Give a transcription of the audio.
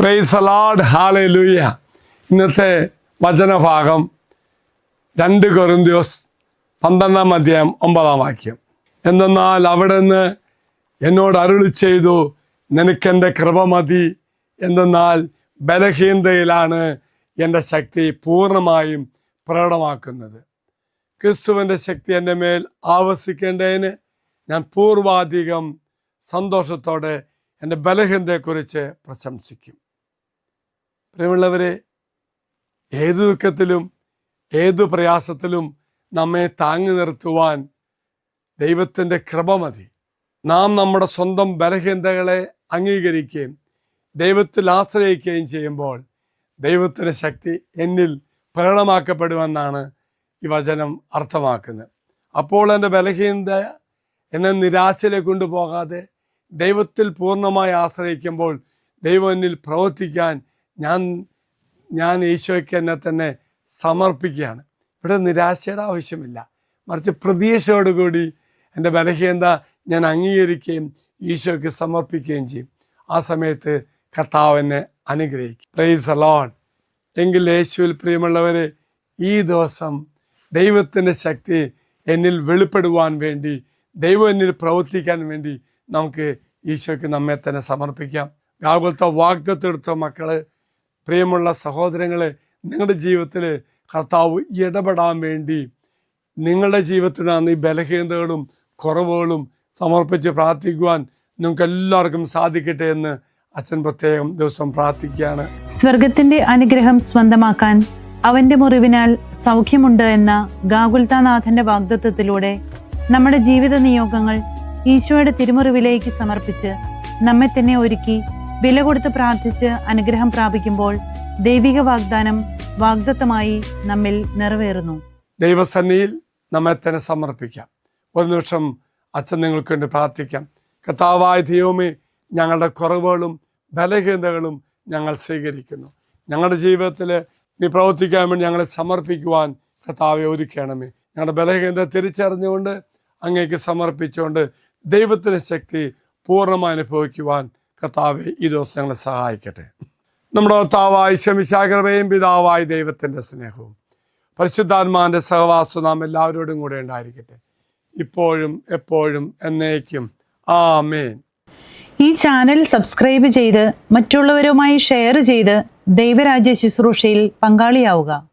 പ്രൈസലാഡ് Haley ലൂയ ഇന്നത്തെ വചനഭാഗം രണ്ട് കൊറിന്ത്യോസ് പന്ത്രണ്ടാം അധ്യായം ഒമ്പതാം വാക്യം. എന്തെന്നാൽ അവിടുന്ന് എന്നോട് അരുളി ചെയ്തു നിനക്കെന്റെ കൃപ മതി. എന്തെന്നാൽ ബലഹീനതയിലാണ് എന്റെ ശക്തി പൂർണമായും പ്രകടമാക്കുന്നത്. ക്രിസ്തുവിന്റെ ശക്തി എന്റെ മേൽ ആവസിക്കേണ്ടതിന് ഞാൻ പൂർവാധികം സന്തോഷത്തോടെ എന്റെ ബലഹീനതയെക്കുറിച്ച് പ്രശംസിക്കും. പ്രിയമുള്ളവരെ ഏതു ദുഃഖത്തിലും ഏതു പ്രയാസത്തിലും നമ്മെ താങ്ങി നിർത്തുവാൻ ദൈവത്തിന്റെ കൃപ മതി. നാം നമ്മുടെ സ്വന്തം ബലഹീനതകളെ അംഗീകരിക്കുകയും ദൈവത്തിൽ ആശ്രയിക്കുകയും ചെയ്യുമ്പോൾ ദൈവത്തിന്റെ ശക്തി എന്നിൽ പ്രകടമാക്കപ്പെടുമെന്നാണ് ഈ വചനം അർത്ഥമാക്കുന്നത്. അപ്പോൾ എന്റെ ബലഹീനത എന്നെ നിരാശയിലേക്ക് കൊണ്ടുപോകാതെ ദൈവത്തിൽ പൂർണമായി ആശ്രയിക്കുമ്പോൾ ദൈവം എന്നിൽ പ്രവർത്തിക്കാൻ ഞാൻ ഞാൻ ഈശോയ്ക്ക് എന്നെ തന്നെ സമർപ്പിക്കുകയാണ്. ഇവിടെ നിരാശയുടെ ആവശ്യമില്ല. മറിച്ച് പ്രതീക്ഷയോടുകൂടി എന്റെ ബലഹീനത ഞാൻ അംഗീകരിക്കുകയും ഈശോയ്ക്ക് സമർപ്പിക്കുകയും ചെയ്യും. ആ സമയത്ത് കർത്താവ് എന്നെ അനുഗ്രഹിക്കും. പ്രൈസ് അലോൺ എങ്കിൽ യേശുവിൽ പ്രിയമുള്ളവരെ ഈ ദിവസം ദൈവത്തിന്റെ ശക്തി എന്നിൽ വെളിപ്പെടുവാൻ വേണ്ടി ദൈവം എന്നിൽ പ്രവർത്തിക്കാൻ വേണ്ടി നമുക്ക് ഈശോയ്ക്ക് നമ്മെ തന്നെ സമർപ്പിക്കാം. ഗാകുലത്തെ വാഗ്ദത്തെടുത്ത മക്കൾ? പ്രിയമുള്ള സഹോദരങ്ങളെ നിങ്ങളുടെ ജീവിതത്തിൽ കർത്താവ് ഇടപെടാൻ വേണ്ടി നിങ്ങളുടെ ജീവിതത്തിനാണ് ഈ ബലഹീനതകളും കുറവുകളും സമർപ്പിച്ച് പ്രാർത്ഥിക്കുവാൻ നിങ്ങൾക്ക് എല്ലാവർക്കും സാധിക്കട്ടെ എന്ന് അച്ഛൻ പ്രത്യേകം ദിവസം പ്രാർത്ഥിക്കുകയാണ്. സ്വർഗത്തിന്റെ അനുഗ്രഹം സ്വന്തമാക്കാൻ അവന്റെ മുറിവിനാൽ സൗഖ്യമുണ്ട് എന്ന ഗാകുൽതാനാഥന്റെ വാഗ്ദത്വത്തിലൂടെ നമ്മുടെ ജീവിത നിയോഗങ്ങൾ ഈശോയുടെ തിരുമുറിവിലേക്ക് സമർപ്പിച്ച് നമ്മെ തന്നെ ഒരുക്കി വില കൊടുത്ത് പ്രാർത്ഥിച്ച് അനുഗ്രഹം പ്രാപിക്കുമ്പോൾ ദൈവിക വാഗ്ദാനം വാഗ്ദത്തമായി നമ്മിൽ നിറവേറുന്നു. ദൈവസന്നിയിൽ നമ്മെ തന്നെ സമർപ്പിക്കാം. ഒരു നിമിഷം അച്ഛൻ നിങ്ങൾക്ക് വേണ്ടി പ്രാർത്ഥിക്കാം. കർത്താവായ ദൈവമേ ഞങ്ങളുടെ കുറവുകളും ബലഹീനതകളും ഞങ്ങൾ സ്വീകരിക്കുന്നു. ഞങ്ങളുടെ ജീവിതത്തിൽ നീ പ്രവർത്തിക്കാൻ വേണ്ടി ഞങ്ങളെ സമർപ്പിക്കുവാൻ കർത്താവെ ഒരുക്കണമേ. ഞങ്ങളുടെ ബലഹീനത തിരിച്ചറിഞ്ഞുകൊണ്ട് അങ്ങേക്ക് സമർപ്പിച്ചുകൊണ്ട് ദൈവത്തിന്റെ ശക്തി പൂർണമായി അനുഭവിക്കുവാൻ കർത്താവെ ഈ ദിവസം ഞങ്ങളെ സഹായിക്കട്ടെ. നമ്മുടെ കർത്താവായ ശമിശാകരവയും പിതാവായ ദൈവത്തിന്റെ സ്നേഹവും പരിശുദ്ധാത്മാവിന്റെ സഹവാസം നാം എല്ലാവരോടും കൂടെ ഉണ്ടായിരിക്കട്ടെ. ഇപ്പോഴും എപ്പോഴും എന്നേക്കും. ആ മേൻ ഈ ചാനൽ സബ്സ്ക്രൈബ് ചെയ്ത് മറ്റുള്ളവരുമായി ഷെയർ ചെയ്ത് ദൈവരാജ്യ ശുശ്രൂഷയിൽ പങ്കാളിയാവുക.